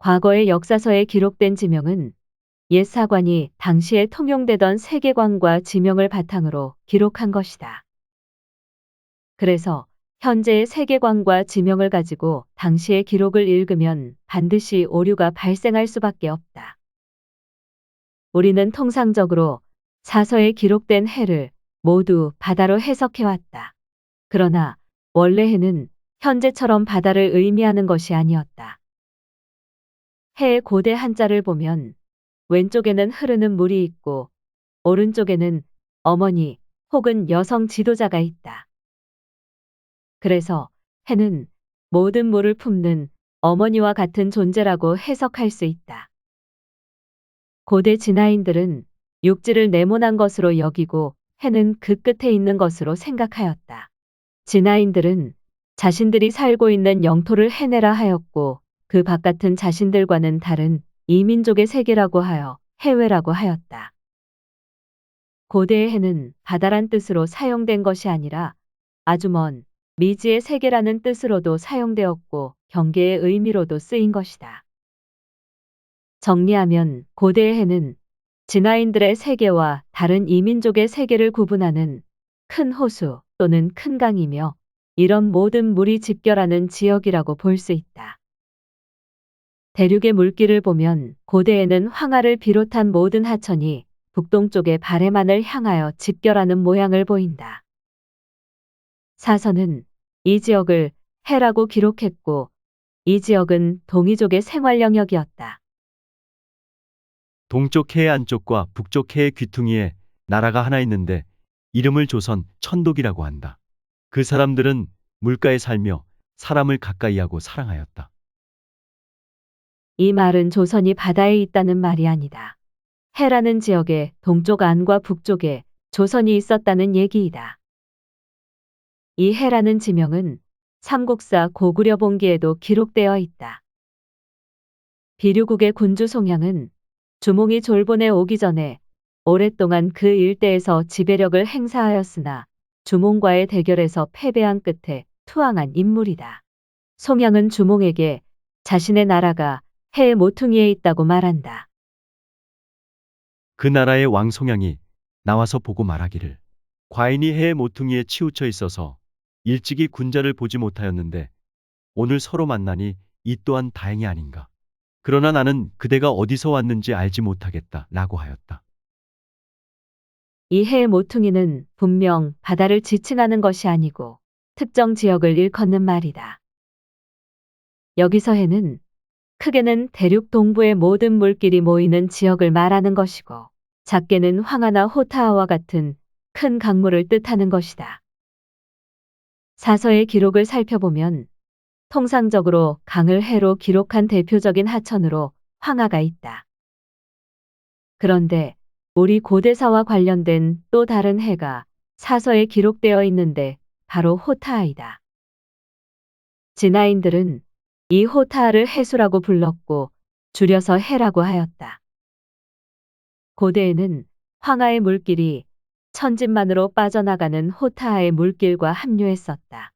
과거의 역사서에 기록된 지명은 옛 사관이 당시에 통용되던 세계관과 지명을 바탕으로 기록한 것이다. 그래서 현재의 세계관과 지명을 가지고 당시의 기록을 읽으면 반드시 오류가 발생할 수밖에 없다. 우리는 통상적으로 사서에 기록된 해를 모두 바다로 해석해왔다. 그러나 원래 해는 현재처럼 바다를 의미하는 것이 아니었다. 해의 고대 한자를 보면 왼쪽에는 흐르는 물이 있고 오른쪽에는 어머니 혹은 여성 지도자가 있다. 그래서 해는 모든 물을 품는 어머니와 같은 존재라고 해석할 수 있다. 고대 진화인들은 육지를 네모난 것으로 여기고 해는 그 끝에 있는 것으로 생각하였다. 진화인들은 자신들이 살고 있는 영토를 해내라 하였고 그 바깥은 자신들과는 다른 이민족의 세계라고 하여 해외라고 하였다. 고대의 해는 바다란 뜻으로 사용된 것이 아니라 아주 먼 미지의 세계라는 뜻으로도 사용되었고 경계의 의미로도 쓰인 것이다. 정리하면 고대의 해는 진화인들의 세계와 다른 이민족의 세계를 구분하는 큰 호수 또는 큰 강이며 이런 모든 물이 집결하는 지역이라고 볼 수 있다. 대륙의 물길을 보면 고대에는 황하를 비롯한 모든 하천이 북동쪽의 바레만을 향하여 집결하는 모양을 보인다. 사서는 이 지역을 해라고 기록했고 이 지역은 동이족의 생활 영역이었다. 동쪽 해의 안쪽과 북쪽 해의 귀퉁이에 나라가 하나 있는데 이름을 조선 천독이라고 한다. 그 사람들은 물가에 살며 사람을 가까이하고 사랑하였다. 이 말은 조선이 바다에 있다는 말이 아니다. 해라는 지역에 동쪽 안과 북쪽에 조선이 있었다는 얘기이다. 이 해라는 지명은 삼국사 고구려 본기에도 기록되어 있다. 비류국의 군주 송양은 주몽이 졸본에 오기 전에 오랫동안 그 일대에서 지배력을 행사하였으나 주몽과의 대결에서 패배한 끝에 투항한 인물이다. 송양은 주몽에게 자신의 나라가 해의 모퉁이에 있다고 말한다. 그 나라의 왕 송양이 나와서 보고 말하기를 과인이 해의 모퉁이에 치우쳐 있어서 일찍이 군자를 보지 못하였는데 오늘 서로 만나니 이 또한 다행이 아닌가. 그러나 나는 그대가 어디서 왔는지 알지 못하겠다 라고 하였다. 이 해의 모퉁이는 분명 바다를 지칭하는 것이 아니고 특정 지역을 일컫는 말이다. 여기서 해는 크게는 대륙 동부의 모든 물길이 모이는 지역을 말하는 것이고 작게는 황하나 호타아와 같은 큰 강물을 뜻하는 것이다. 사서의 기록을 살펴보면 통상적으로 강을 해로 기록한 대표적인 하천으로 황하가 있다. 그런데 우리 고대사와 관련된 또 다른 해가 사서에 기록되어 있는데 바로 호타아이다. 진화인들은 이 호타아를 해수라고 불렀고 줄여서 해라고 하였다. 고대에는 황하의 물길이 천진만으로 빠져나가는 호타아의 물길과 합류했었다.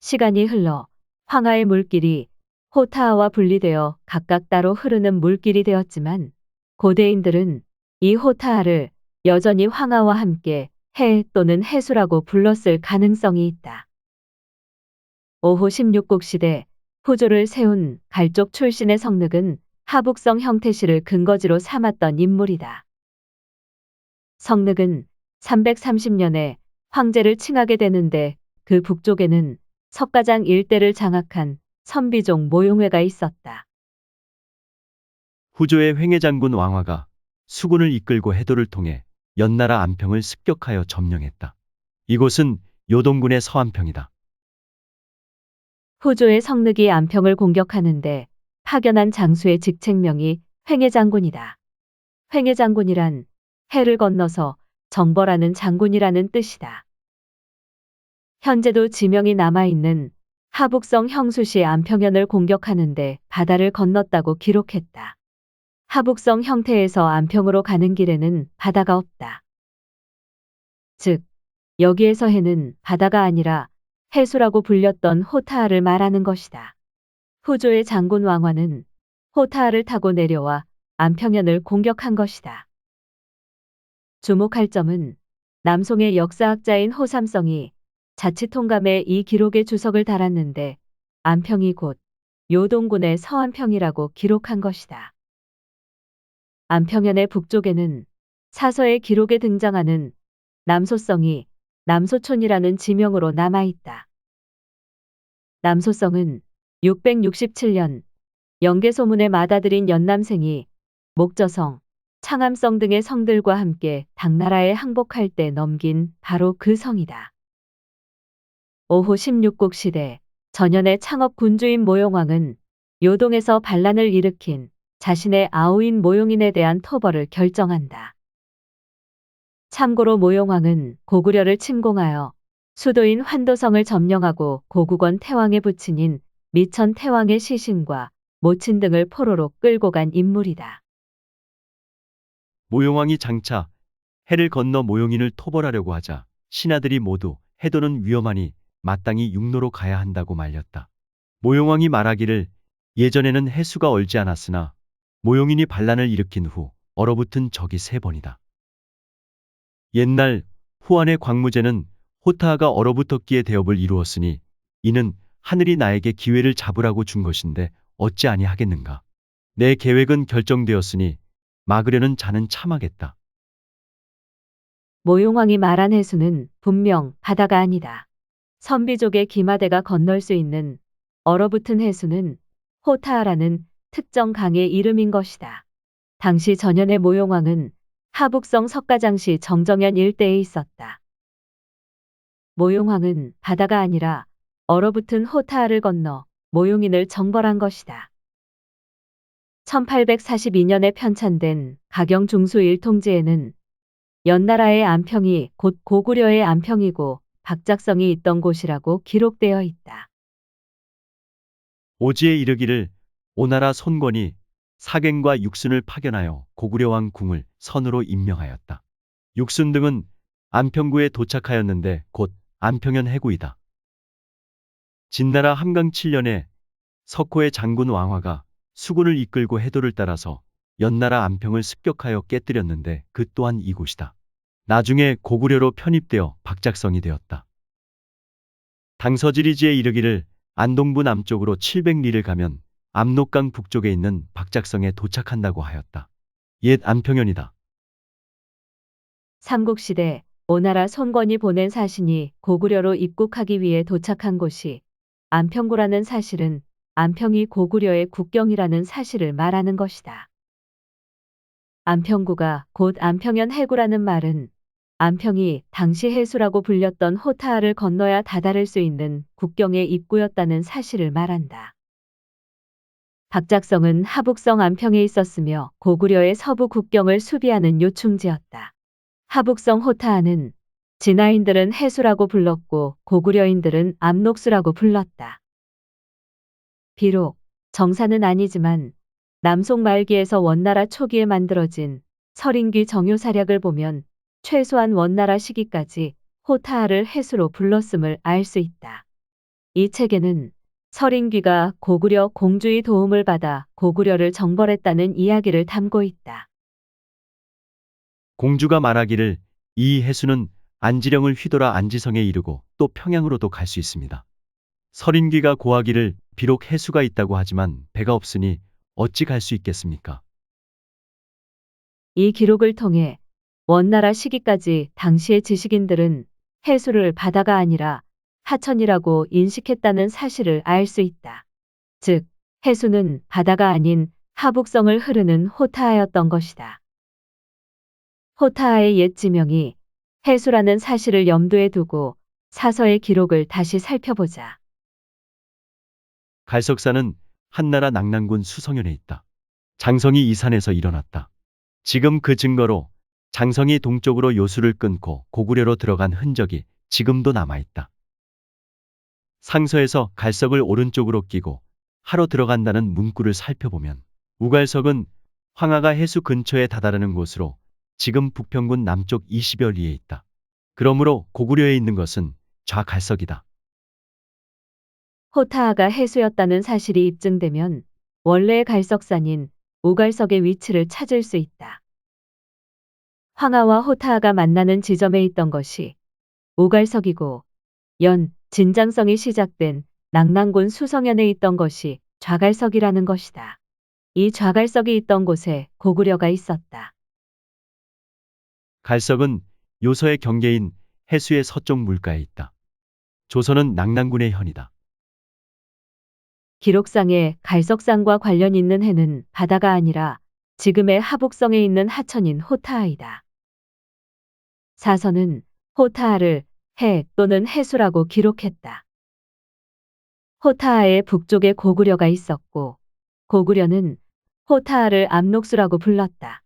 시간이 흘러 황하의 물길이 호타아와 분리되어 각각 따로 흐르는 물길이 되었지만 고대인들은 이 호타아를 여전히 황하와 함께 해 또는 해수라고 불렀을 가능성이 있다. 오후 16곡 시대 후조를 세운 갈족 출신의 성늑은 하북성 형태시를 근거지로 삼았던 인물이다. 성늑은 330년에 황제를 칭하게 되는데 그 북쪽에는 석가장 일대를 장악한 선비종 모용회가 있었다. 후조의 횡해장군 왕화가 수군을 이끌고 해도를 통해 연나라 안평을 습격하여 점령했다. 이곳은 요동군의 서안평이다. 후조의 성늑이 안평을 공격하는데 파견한 장수의 직책명이 횡해장군이다. 횡해장군이란 해를 건너서 정벌하는 장군이라는 뜻이다. 현재도 지명이 남아있는 하북성 형수시 안평현을 공격하는데 바다를 건넜다고 기록했다. 하북성 형태에서 안평으로 가는 길에는 바다가 없다. 즉, 여기에서 해는 바다가 아니라 해수라고 불렸던 호타아를 말하는 것이다. 후조의 장군 왕화는 호타하를 타고 내려와 안평현을 공격한 것이다. 주목할 점은 남송의 역사학자인 호삼성이 자치 통감에 이 기록의 주석을 달았는데 안평이 곧 요동군의 서안평이라고 기록한 것이다. 안평현의 북쪽에는 사서의 기록에 등장하는 남소성이 남소촌이라는 지명으로 남아있다. 남소성은 667년 영계소문에 맏아들인 연남생이 목저성, 창암성 등의 성들과 함께 당나라에 항복할 때 넘긴 바로 그 성이다. 오후 16곡 시대 전현의 창업 군주인 모용왕은 요동에서 반란을 일으킨 자신의 아우인 모용인에 대한 토벌을 결정한다. 참고로 모용왕은 고구려를 침공하여 수도인 환도성을 점령하고 고국원 태왕의 부친인 미천 태왕의 시신과 모친 등을 포로로 끌고 간 인물이다. 모용왕이 장차 해를 건너 모용인을 토벌하려고 하자 신하들이 모두 해도는 위험하니 마땅히 육로로 가야 한다고 말렸다. 모용왕이 말하기를 예전에는 해수가 얼지 않았으나 모용인이 반란을 일으킨 후 얼어붙은 적이 세 번이다. 옛날 후안의 광무제는 호타하가 얼어붙었기에 대업을 이루었으니 이는 하늘이 나에게 기회를 잡으라고 준 것인데 어찌 아니하겠는가. 내 계획은 결정되었으니 막으려는 자는 참하겠다. 모용왕이 말한 해수는 분명 바다가 아니다. 선비족의 기마대가 건널 수 있는 얼어붙은 해수는 호타하라는 특정 강의 이름인 것이다. 당시 전현의 모용왕은 하북성 석가장시 정정현 일대에 있었다. 모용왕은 바다가 아니라 얼어붙은 호타하를 건너 모용인을 정벌한 것이다. 1842년에 편찬된 가경 중수 일통지에는 연나라의 안평이 곧 고구려의 안평이고 박작성이 있던 곳이라고 기록되어 있다. 오지에 이르기를 오나라 손권이 사갱과 육순을 파견하여 고구려왕 궁을 선으로 임명하였다. 육순 등은 안평구에 도착하였는데 곧 안평현 해구이다. 진나라 함강 7년에 석호의 장군 왕화가 수군을 이끌고 해도를 따라서 연나라 안평을 습격하여 깨뜨렸는데 그 또한 이곳이다. 나중에 고구려로 편입되어 박작성이 되었다. 당서지리지에 이르기를 안동부 남쪽으로 700리를 가면 압록강 북쪽에 있는 박작성에 도착한다고 하였다. 옛 안평현이다. 삼국시대 오나라 손권이 보낸 사신이 고구려로 입국하기 위해 도착한 곳이 안평구라는 사실은 안평이 고구려의 국경이라는 사실을 말하는 것이다. 안평구가 곧 안평현 해구라는 말은 안평이 당시 해수라고 불렸던 호타하를 건너야 다다를 수 있는 국경의 입구였다는 사실을 말한다. 박작성은 하북성 안평에 있었으며 고구려의 서부 국경을 수비하는 요충지였다. 하북성 호타하는 진화인들은 해수라고 불렀고 고구려인들은 압록수라고 불렀다. 비록 정사는 아니지만 남송 말기에서 원나라 초기에 만들어진 설인귀 정효사략을 보면 최소한 원나라 시기까지 호타하를 해수로 불렀음을 알 수 있다. 이 책에는 설인귀가 고구려 공주의 도움을 받아 고구려를 정벌했다는 이야기를 담고 있다. 공주가 말하기를 이 해수는 안지령을 휘돌아 안지성에 이르고 또 평양으로도 갈 수 있습니다. 설인귀가 고하기를 비록 해수가 있다고 하지만 배가 없으니 어찌 갈 수 있겠습니까? 이 기록을 통해 원나라 시기까지 당시의 지식인들은 해수를 바다가 아니라 하천이라고 인식했다는 사실을 알 수 있다. 즉, 해수는 바다가 아닌 하북성을 흐르는 호타하였던 것이다. 호타하의 옛 지명이 해수라는 사실을 염두에 두고 사서의 기록을 다시 살펴보자. 갈석사는 한나라 낙랑군 수성현에 있다. 장성이 이 산에서 일어났다. 지금 그 증거로 장성이 동쪽으로 요수를 끊고 고구려로 들어간 흔적이 지금도 남아있다. 상서에서 갈석을 오른쪽으로 끼고 하로 들어간다는 문구를 살펴보면 우갈석은 황하가 해수 근처에 다다르는 곳으로 지금 북평군 남쪽 20여 리에 있다. 그러므로 고구려에 있는 것은 좌갈석이다. 호타하가 해수였다는 사실이 입증되면 원래의 갈석산인 오갈석의 위치를 찾을 수 있다. 황하와 호타하가 만나는 지점에 있던 것이 오갈석이고 연 진장성이 시작된 낙랑군 수성현에 있던 것이 좌갈석이라는 것이다. 이 좌갈석이 있던 곳에 고구려가 있었다. 갈석은 요서의 경계인 해수의 서쪽 물가에 있다. 조선은 낙랑군의 현이다. 기록상에 갈석산과 관련 있는 해는 바다가 아니라 지금의 하북성에 있는 하천인 호타하이다. 사서는 호타하를 해 또는 해수라고 기록했다. 호타하의 북쪽에 고구려가 있었고 고구려는 호타하를 압록수라고 불렀다.